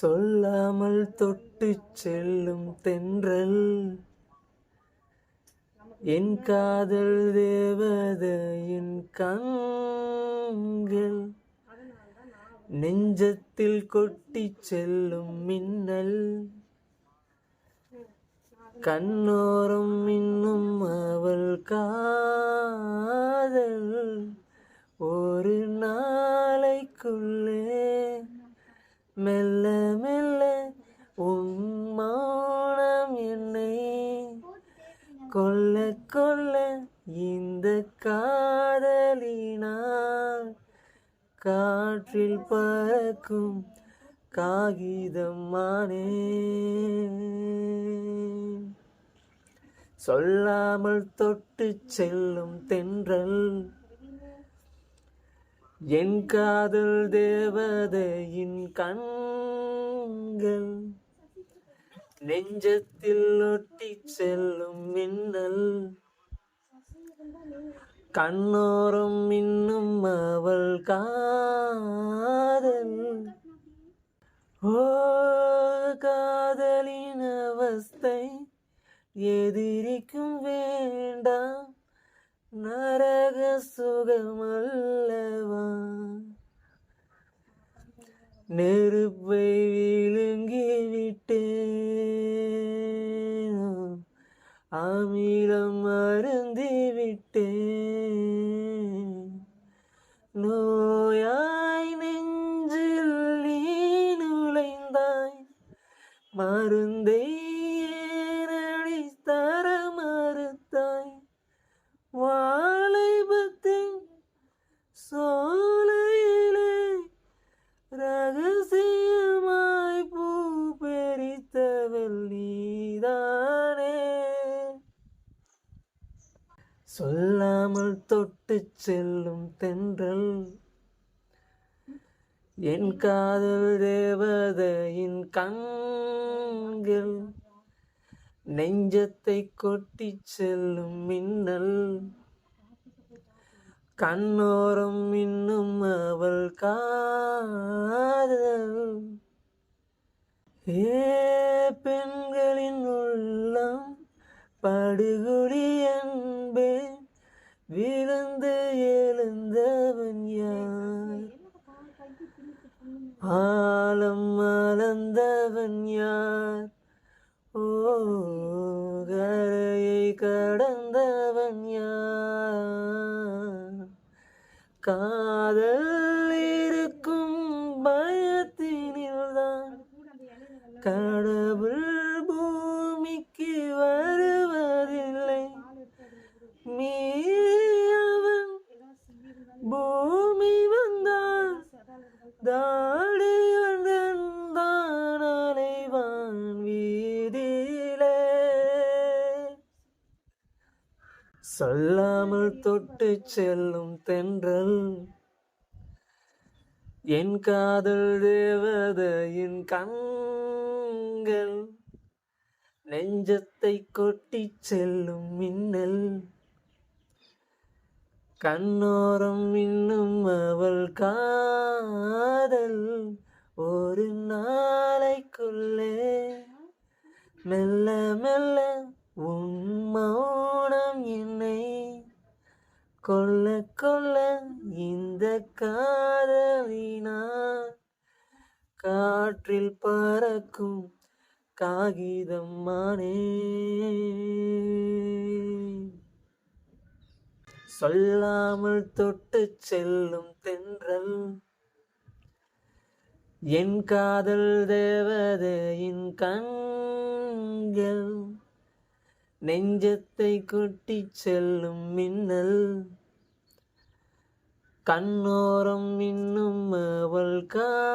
சொல்லாமல் தொட்டு செல்லும் தென்றல். என் காதல் தேவதையின் கண்கள் நெஞ்சத்தில் கொட்டி செல்லும் மின்னல். கண்ணோரம் இன்னும் அவள் காதல். ஒரு நாளைக்குள்ளே மெல்ல மெல்ல உம்மானம் என்னை கொல்ல கொல்ல இந்த காதலினால் காற்றில் பறக்கும் காகிதம் மானே சொல்லாமல் தொட்டு செல்லும் தென்றல் என் காதல் தேவதையின் கண்கள் நெஞ்சத்தில் ஒட்டி செல்லும் மின்னல். கண்ணோரம் இன்னும் அவள் காதல். ஓ காதலின் அவஸ்தை எதிரிக்கும் வேண்டாம். நரக சுகமல்ல. நெருப்பை விழுங்கி விட்டேன். அமிலம் அருந்தி விட்டேன். நோயாய் நெஞ்சில் நீ நுழைந்தாய். மருந்தை சொல்லாமல் தொட்டு செல்லும் தென்றல். என் காதல் தேவதையின் கண்கள் நெஞ்சத்தை கொட்டி செல்லும் மின்னல். கண்ணோரம் இன்னும் அவள் காதல். ஏ பெண்களின் உள்ளம் படுகு ஆலம் மலர்ந்தவன் யார்? ஓ கரையை கடந்தவன் யார்? காதல் இருக்கும் பயத்தினில்தான் கடவுள் பூமிக்கு வருவதில்லை. மீ சொல்லாமல் தொட்டு செல்லும் தென்றல். என் காதல் தேவதையின் கண்கள். நெஞ்சத்தை கொட்டி செல்லும் மின்னல். கண்ணோரம் இன்னும் அவள் காதல். ஒரு நாளைக்குள்ளே மெல்ல மெல்ல கொல்ல கொல்ல இந்த காதலினால் காற்றில் பறக்கும் காகிதம் மானே. சொல்லாமல் தொட்டு செல்லும் தென்றல். என் காதல் தேவதையின் கண்கள். நெஞ்சத்தை கொட்டி செல்லும் மின்னல். கண்ணோரம் இன்னும் அவள் காதல்.